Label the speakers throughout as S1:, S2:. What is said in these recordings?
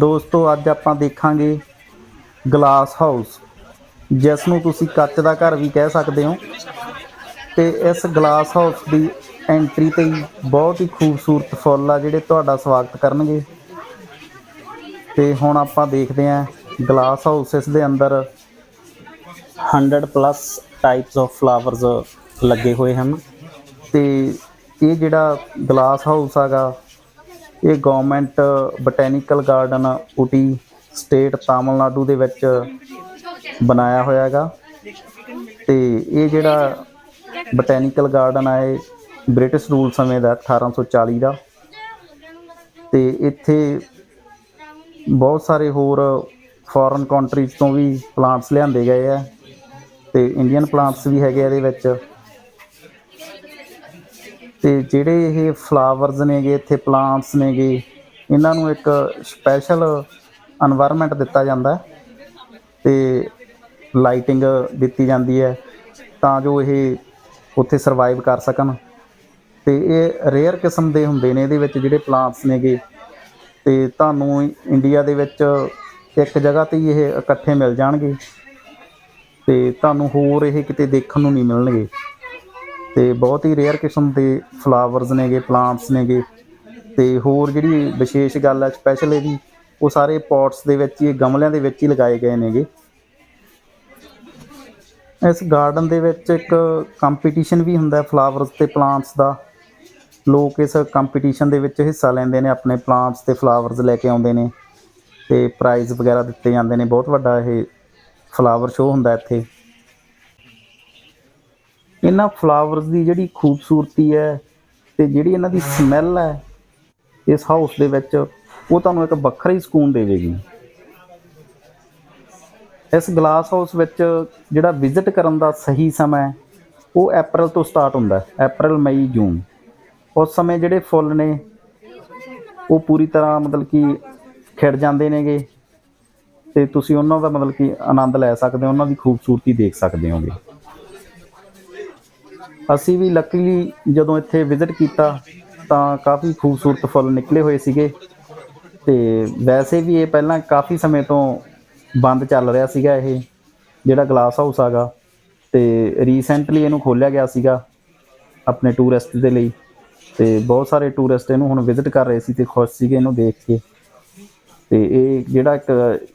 S1: ਦੋਸਤੋ, ਅੱਜ ਆਪਾਂ ਦੇਖਾਂਗੇ ਗਲਾਸ ਹਾਊਸ ਜਿਸ ਨੂੰ ਤੁਸੀਂ ਕੱਚ ਦਾ ਘਰ ਵੀ ਕਹਿ ਸਕਦੇ ਹੋ। ਤੇ ਇਸ ਗਲਾਸ ਹਾਊਸ ਦੀ ਐਂਟਰੀ ਤੇ ਹੀ ਬਹੁਤ ਹੀ ਖੂਬਸੂਰਤ ਫੁੱਲ ਆ ਜਿਹੜੇ ਤੁਹਾਡਾ ਸਵਾਗਤ ਕਰਨਗੇ। ਤੇ ਹੁਣ ਆਪਾਂ ਦੇਖਦੇ ਹਾਂ ਗਲਾਸ ਹਾਊਸ ਇਸ ਦੇ ਅੰਦਰ 100 ਪਲੱਸ ਟਾਈਪਸ ਆਫ ਫਲਾਵਰਸ ਲੱਗੇ ਹੋਏ ਹਨ। ਤੇ ਇਹ ਜਿਹੜਾ ਗਲਾਸ ਹਾਊਸ ਹੈਗਾ ਇਹ government botanical garden Ooty state Tamil Nadu ਦੇ ਵਿੱਚ ਬਣਾਇਆ ਹੋਇਆ ਹੈਗਾ। ਤੇ ਇਹ ਜਿਹੜਾ ਬੋਟੈਨੀਕਲ ਗਾਰਡਨ ਆ, ਇਹ ਬ੍ਰਿਟਿਸ਼ ਰੂਲ ਸਮੇਂ ਦਾ 1840 ਦਾ। ਤੇ ਇੱਥੇ ਬਹੁਤ ਸਾਰੇ ਹੋਰ ਫੋਰਨ ਕੰਟਰੀਜ਼ ਤੋਂ ਵੀ ਪਲਾਂਟਸ ਲਿਆਂਦੇ ਗਏ ਆ। ਤੇ ਇੰਡੀਅਨ ਪਲਾਂਟਸ ਵੀ ਹੈਗੇ ਇਹਦੇ ਵਿੱਚ। ਤੇ ਜਿਹੜੇ ਇਹ ਫਲਾਵਰਸ ਨੇਗੇ, ਇੱਥੇ ਪਲਾਂਟਸ ਨੇਗੇ, ਇਹਨਾਂ ਨੂੰ ਇੱਕ ਸਪੈਸ਼ਲ এনवायरमेंट ਦਿੱਤਾ ਜਾਂਦਾ ਤੇ ਲਾਈਟਿੰਗ ਦਿੱਤੀ ਜਾਂਦੀ ਹੈ ਤਾਂ ਜੋ ਇਹ ਉੱਥੇ ਸਰਵਾਈਵ ਕਰ ਸਕਣ। ਤੇ ਇਹ ਰੇਅਰ ਕਿਸਮ ਦੇ ਹੁੰਦੇ ਨੇ ਇਹਦੇ ਵਿੱਚ ਜਿਹੜੇ ਪਲਾਂਟਸ ਨੇਗੇ। ਤੇ ਤੁਹਾਨੂੰ ਇੰਡੀਆ ਦੇ ਵਿੱਚ ਇੱਕ ਜਗ੍ਹਾ ਤੇ ਇਹ ਇਕੱਠੇ ਮਿਲ ਜਾਣਗੇ। ਤੇ ਤੁਹਾਨੂੰ ਹੋਰ ਇਹ ਕਿਤੇ ਦੇਖਣ ਨੂੰ ਨਹੀਂ ਮਿਲਣਗੇ। ਤੇ ਬਹੁਤ ਹੀ ਰੇਅਰ ਕਿਸਮ ਦੇ ਫਲਾਵਰਸ ਨੇਗੇ ਪਲਾਂਟਸ ਨੇਗੇ ਤੇ ਹੋਰ ਜਿਹੜੀ ਵਿਸ਼ੇਸ਼ ਗੱਲ ਹੈ ਸਪੈਸ਼ਲ ਇਹਦੀ, ਉਹ ਸਾਰੇ ਪੌਟਸ ਦੇ ਵਿੱਚ ਹੀ, ਗਮਲਿਆਂ ਦੇ ਵਿੱਚ ਹੀ ਲਗਾਏ ਗਏ ਨੇਗੇ। ਇਸ ਗਾਰਡਨ ਦੇ ਵਿੱਚ ਇੱਕ ਕੰਪੀਟੀਸ਼ਨ ਵੀ ਹੁੰਦਾ ਫਲਾਵਰਸ ਤੇ ਪਲਾਂਟਸ ਦਾ। ਲੋਕ ਇਸ ਕੰਪੀਟੀਸ਼ਨ ਦੇ ਵਿੱਚ ਹਿੱਸਾ ਲੈਂਦੇ ਨੇ, ਆਪਣੇ ਪਲਾਂਟਸ ਤੇ ਫਲਾਵਰਸ ਲੈ ਕੇ ਆਉਂਦੇ ਨੇ ਤੇ ਪ੍ਰਾਈਜ਼ ਵਗੈਰਾ ਦਿੱਤੇ ਜਾਂਦੇ ਨੇ। ਬਹੁਤ ਵੱਡਾ ਇਹ ਫਲਾਵਰ ਸ਼ੋਅ ਹੁੰਦਾ ਇੱਥੇ। ਇਹਨਾਂ ਫਲਾਵਰਸ ਦੀ ਜਿਹੜੀ ਖੂਬਸੂਰਤੀ ਹੈ ਤੇ ਜਿਹੜੀ ਇਹਨਾਂ ਦੀ ਸਮੈਲ ਹੈ, ਇਸ ਹਾਊਸ ਦੇ ਵਿੱਚ, ਉਹ ਤੁਹਾਨੂੰ ਇੱਕ ਵੱਖਰਾ ਹੀ ਸਕੂਨ ਦੇਵੇਗੀ। ਇਸ ਗਲਾਸ ਹਾਊਸ ਵਿੱਚ ਜਿਹੜਾ ਵਿਜ਼ਿਟ ਕਰਨ ਦਾ ਸਹੀ ਸਮਾਂ ਉਹ April ਤੋਂ ਸਟਾਰਟ ਹੁੰਦਾ ਹੈ, April ਮਈ ਜੂਨ ਉਸ ਸਮੇਂ ਜਿਹੜੇ ਫੁੱਲ ਨੇ, ਉਹ ਪੂਰੀ ਤਰ੍ਹਾਂ ਮਤਲਬ ਕਿ ਖਿੜ ਜਾਂਦੇ ਨੇਗੇ ਤੇ ਤੁਸੀਂ ਉਹਨਾਂ ਦਾ ਮਤਲਬ ਕਿ ਆਨੰਦ ਲੈ ਸਕਦੇ ਹੋ, ਉਹਨਾਂ ਦੀ ਖੂਬਸੂਰਤੀ ਦੇਖ ਸਕਦੇ ਹੋਗੇ। ਅਸੀਂ ਵੀ ਲੱਕੀਲੀ ਜਦੋਂ ਇੱਥੇ ਵਿਜ਼ਿਟ ਕੀਤਾ ਤਾਂ ਕਾਫੀ ਖੂਬਸੂਰਤ ਫੁੱਲ ਨਿਕਲੇ ਹੋਏ ਸੀਗੇ ਤੇ ਵੈਸੇ ਵੀ ਇਹ ਪਹਿਲਾਂ ਕਾਫੀ ਸਮੇਂ ਤੋਂ ਬੰਦ ਚੱਲ ਰਿਹਾ ਸੀਗਾ ਇਹ, ਜਿਹੜਾ ਗਲਾਸ ਹਾਊਸ ਹੈਗਾ ਤੇ ਰੀਸੈਂਟਲੀ ਇਹਨੂੰ ਖੋਲ੍ਹਿਆ ਗਿਆ ਸੀਗਾ ਆਪਣੇ ਟੂਰਿਸਟ ਦੇ ਲਈ ਤੇ ਬਹੁਤ ਸਾਰੇ ਟੂਰਿਸਟ ਇਹਨੂੰ ਹੁਣ ਵਿਜ਼ਿਟ ਕਰ ਰਹੇ ਸੀ ਤੇ ਖੁਸ਼ ਸੀਗੇ ਇਹਨੂੰ ਦੇਖ ਕੇ। ਤੇ ਇਹ ਜਿਹੜਾ ਇੱਕ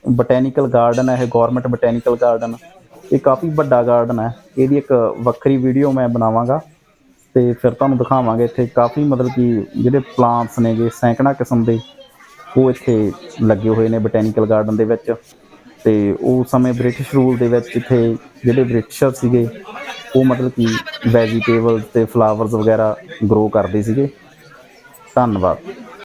S1: ਬੋਟੈਨੀਕਲ ਗਾਰਡਨ ਹੈ, ਇਹ ਗਵਰਨਮੈਂਟ ਬੋਟੈਨੀਕਲ ਗਾਰਡਨ ਇਹ ਕਾਫੀ ਵੱਡਾ ਗਾਰਡਨ ਹੈ। ਇਹਦੀ ਇੱਕ ਵੱਖਰੀ ਵੀਡੀਓ ਮੈਂ ਬਣਾਵਾਂਗਾ ਤੇ ਫਿਰ ਤੁਹਾਨੂੰ ਦਿਖਾਵਾਂਗੇ ਇੱਥੇ ਕਾਫੀ ਮਤਲਬ ਕਿ ਜਿਹੜੇ ਪਲਾਂਟਸ ਨੇਗੇ, ਸੈਂਕੜਾ ਕਿਸਮ ਦੇ ਉਹ ਇੱਥੇ ਲੱਗੇ ਹੋਏ ਨੇ ਬੋਟੈਨੀਕਲ ਗਾਰਡਨ ਦੇ ਵਿੱਚ। ਤੇ ਉਹ ਸਮੇਂ ਬ੍ਰਿਟਿਸ਼ ਰੂਲ ਦੇ ਵਿੱਚ ਇੱਥੇ ਜਿਹੜੇ ਬ੍ਰਿਟਿਸ਼ਰ ਸੀਗੇ, ਉਹ ਮਤਲਬ ਕਿ ਵੈਜੀਟੇਬਲਸ ਤੇ ਫਲਾਵਰਸ ਵਗੈਰਾ ਗਰੋ ਕਰਦੇ ਸੀਗੇ। ਧੰਨਵਾਦ।